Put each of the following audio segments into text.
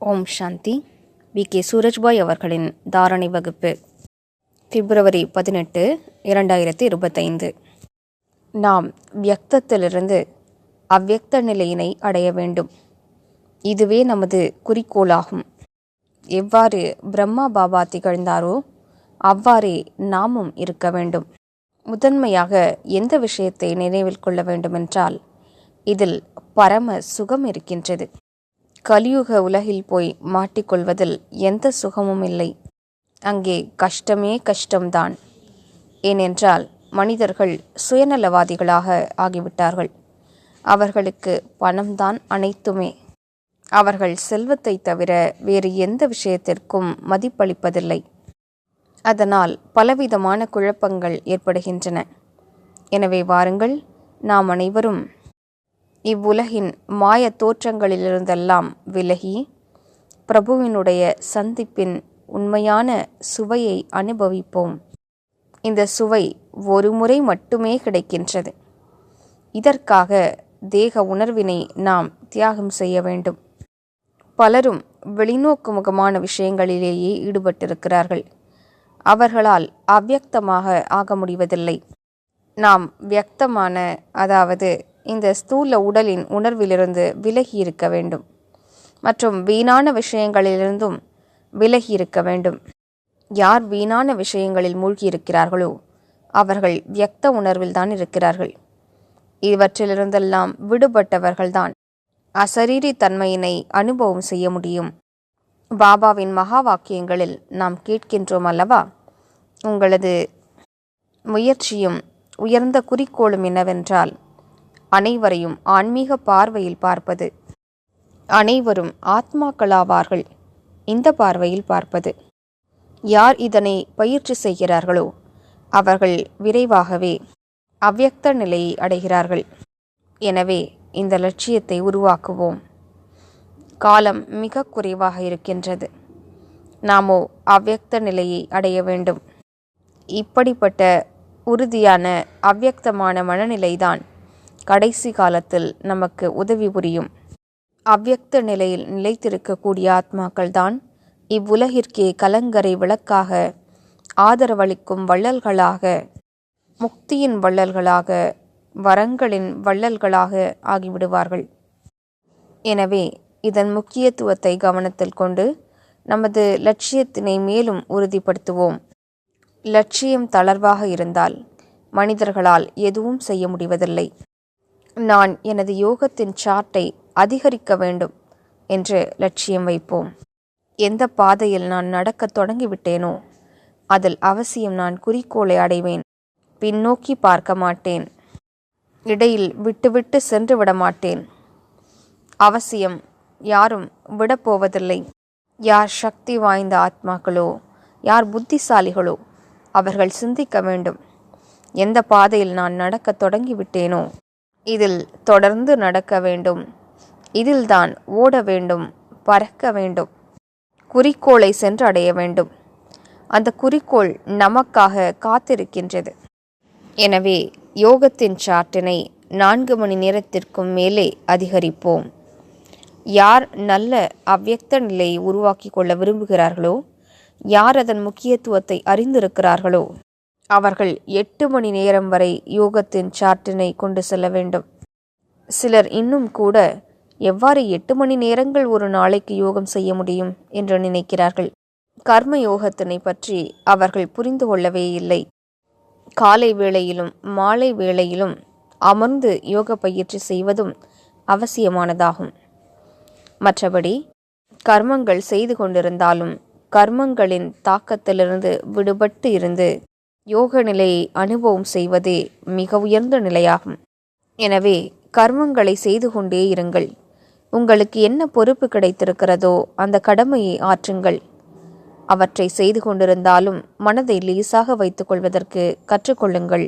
Om Shanti. We. K. Surajbhai அவர்களின் தாரணை வகுப்பு. பிப்ரவரி பதினெட்டு இரண்டாயிரத்தி இருபத்தைந்து. நாம் வியக்தத்திலிருந்து அவ்வியக்த நிலையினை அடைய வேண்டும். இதுவே நமது குறிக்கோளாகும். எவ்வாறு பிரம்மா பாபா திகழ்ந்தாரோ அவ்வாறே நாமும் இருக்க வேண்டும். முதன்மையாக எந்த விஷயத்தை நினைவில் கொள்ள வேண்டுமென்றால் இதில் பரம சுகம் இருக்கின்றது. கலியுக உலகில் போய் மாட்டிக்கொள்வதில் எந்த சுகமும் இல்லை. அங்கே கஷ்டமே கஷ்டம்தான். ஏனென்றால் மனிதர்கள் சுயநலவாதிகளாக ஆகிவிட்டார்கள். அவர்களுக்கு பணம்தான் அனைத்துமே. அவர்கள் செல்வத்தை தவிர வேறு எந்த விஷயத்திற்கும் மதிப்பளிப்பதில்லை. அதனால் பலவிதமான குழப்பங்கள் ஏற்படுகின்றன. எனவே வாருங்கள் நாம் அனைவரும் இவ்வுலகின் மாய தோற்றங்களிலிருந்தெல்லாம் விலகி பிரபுவினுடைய சந்திப்பின் உண்மையான சுவையை அனுபவிப்போம். இந்த சுவை ஒரு முறை மட்டுமே கிடைக்கின்றது. இதற்காக தேக உணர்வினை நாம் தியாகம் செய்ய வேண்டும். பலரும் வெளிநோக்கு முகமான விஷயங்களிலேயே ஈடுபட்டிருக்கிறார்கள். அவர்களால் அவ்வியக்தமாக ஆக முடிவதில்லை. நாம் வியக்தமான அதாவது இந்த ஸ்தூல உடலின் உணர்விலிருந்து விலகி இருக்க வேண்டும். மற்றும் வீணான விஷயங்களிலிருந்தும் விலகி இருக்க வேண்டும். யார் வீணான விஷயங்களில் மூழ்கி இருக்கிறார்களோ அவர்கள் வியக்த உணர்வில்தான் இருக்கிறார்கள். இவற்றிலிருந்தெல்லாம் விடுபட்டவர்கள்தான் அசரீரி தன்மையினை அனுபவம் செய்ய முடியும். பாபாவின் மகா வாக்கியங்களில் நாம் கேட்கின்றோம் அல்லவா? உங்களது முயற்சியும் உயர்ந்த குறிக்கோளும் என்னவென்றால் அனைவரையும் ஆன்மீக பார்வையில் பார்ப்பது. அனைவரும் ஆத்மாக்களாவார்கள். இந்த பார்வையில் பார்ப்பது. யார் இதனை பயிற்சி செய்கிறார்களோ அவர்கள் விரைவாகவே அவ்யக்த நிலையை அடைகிறார்கள். எனவே இந்த லட்சியத்தை உருவாக்குவோம். காலம் மிக குறைவாக இருக்கின்றது. நாமோ அவ்வக்த நிலையை அடைய வேண்டும். இப்படிப்பட்ட உறுதியான அவ்வக்தமான மனநிலைதான் கடைசி காலத்தில் நமக்கு உதவி புரியும். அவ்யக்த நிலையில் நிலைத்திருக்கக்கூடிய ஆத்மாக்கள்தான் இவ்வுலகிற்கே கலங்கரை விளக்காக ஆதரவளிக்கும் வள்ளல்களாக முக்தியின் வள்ளல்களாக வரங்களின் வள்ளல்களாக ஆகிவிடுவார்கள். எனவே இதன் முக்கியத்துவத்தை கவனத்தில் கொண்டு நமது லட்சியத்தினை மேலும் உறுதிப்படுத்துவோம். லட்சியம் தளர்வாக இருந்தால் மனிதர்களால் எதுவும் செய்ய முடிவதில்லை. நான் எனது யோகத்தின் சார்ட்டை அதிகரிக்க வேண்டும் என்று லட்சியம் வைப்போம். எந்த பாதையில் நான் நடக்கத் தொடங்கிவிட்டேனோ அதில் அவசியம் நான் குறிக்கோளை அடைவேன். பின்னோக்கி பார்க்க மாட்டேன். இடையில் விட்டுவிட்டு சென்று விட மாட்டேன். அவசியம் யாரும் விடப்போவதில்லை யார் சக்தி வாய்ந்த ஆத்மாக்களோ யார் புத்திசாலிகளோ அவர்கள் சிந்திக்க வேண்டும். எந்த பாதையில் நான் நடக்கத் தொடங்கிவிட்டேனோ இதில் தொடர்ந்து நடக்க வேண்டும். இதில்தான் ஓட வேண்டும் பறக்க வேண்டும் குறிக்கோளை சென்று அடைய வேண்டும். அந்த குறிக்கோள் நமக்காக காத்திருக்கின்றது. எனவே யோகத்தின் சாட்டினை நான்கு மணி நேரத்திற்கும் மேலே அதிகரிப்போம். யார் நல்ல அவ்வக்த நிலையை உருவாக்கி கொள்ள விரும்புகிறார்களோ யார் அதன் முக்கியத்துவத்தை அறிந்திருக்கிறார்களோ அவர்கள் எட்டு மணி நேரம் வரை யோகத்தின் சார்ட்டினை கொண்டு செல்ல வேண்டும். சிலர் இன்னும் கூட எவ்வாறு எட்டு மணி நேரங்கள் ஒரு நாளைக்கு யோகம் செய்ய முடியும்? என்று நினைக்கிறார்கள். கர்ம யோகத்தினை பற்றி அவர்கள் புரிந்து கொள்ளவே இல்லை. காலை வேளையிலும் மாலை வேளையிலும் அமர்ந்து யோக பயிற்சி செய்வதும் அவசியமானதாகும். மற்றபடி கர்மங்கள் செய்து கொண்டிருந்தாலும் கர்மங்களின் தாக்கத்திலிருந்து விடுபட்டு இருந்து யோக நிலையை அனுபவம் செய்வதே மிக உயர்ந்த நிலையாகும். எனவே கர்மங்களை செய்து கொண்டே இருங்கள். உங்களுக்கு என்ன பொறுப்பு கிடைத்திருக்கிறதோ அந்த கடமையை ஆற்றுங்கள். அவற்றை செய்து கொண்டிருந்தாலும் மனதை லேசாக வைத்துக் கொள்வதற்கு கற்றுக்கொள்ளுங்கள்.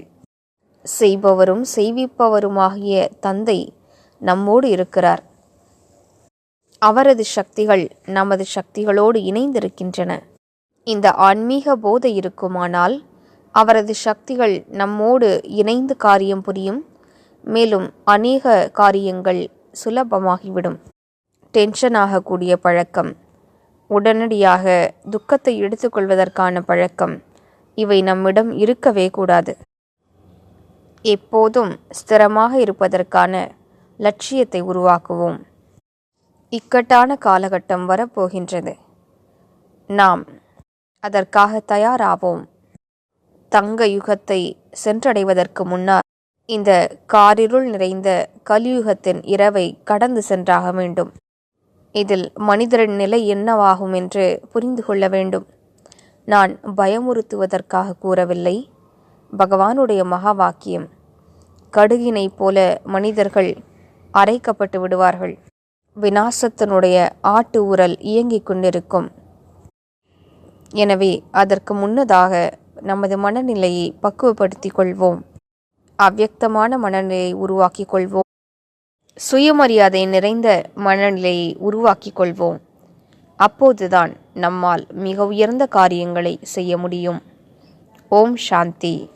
செய்பவரும் செய்விப்பவருமாகிய தந்தை நம்மோடு இருக்கிறார். அவரது சக்திகள் நமது சக்திகளோடு இணைந்திருக்கின்றன. இந்த ஆன்மீக போதை இருக்குமானால் அவரது சக்திகள் நம்மோடு இணைந்து காரியம் புரியும். மேலும் அநேக காரியங்கள் சுலபமாகிவிடும். டென்ஷன் ஆகக்கூடிய பழக்கம். உடனடியாக துக்கத்தை எடுத்துக்கொள்வதற்கான பழக்கம். இவை நம்மிடம் இருக்கவே கூடாது. எப்போதும் ஸ்திரமாக இருப்பதற்கான லட்சியத்தை உருவாக்குவோம். இக்கட்டான காலகட்டம் வரப்போகின்றது. நாம் அதற்காக தயாராவோம். தங்க யுகத்தை சென்றடைவதற்கு முன்னால் இந்த காரிருள் நிறைந்த கலியுகத்தின் இரவை கடந்து சென்றாக வேண்டும். இதில் மனிதரின் நிலை என்னவாகும் என்று புரிந்து கொள்ள வேண்டும். நான் பயமுறுத்துவதற்காக கூறவில்லை. பகவானுடைய மகா வாக்கியம் கடுகினைப் போல மனிதர்கள் அரைக்கப்பட்டு விடுவார்கள். விநாசத்தினுடைய ஆட்டு உரல் இயங்கிக் கொண்டிருக்கும். எனவே அதற்கு முன்னதாக நமது மனநிலையை பக்குவப்படுத்திக் கொள்வோம். அவ்வக்தமான மனநிலையை உருவாக்கிக் கொள்வோம். சுயமரியாதை நிறைந்த மனநிலையை உருவாக்கிக் கொள்வோம். அப்போதுதான் நம்மால் மிக உயர்ந்த காரியங்களை செய்ய முடியும். ஓம் சாந்தி.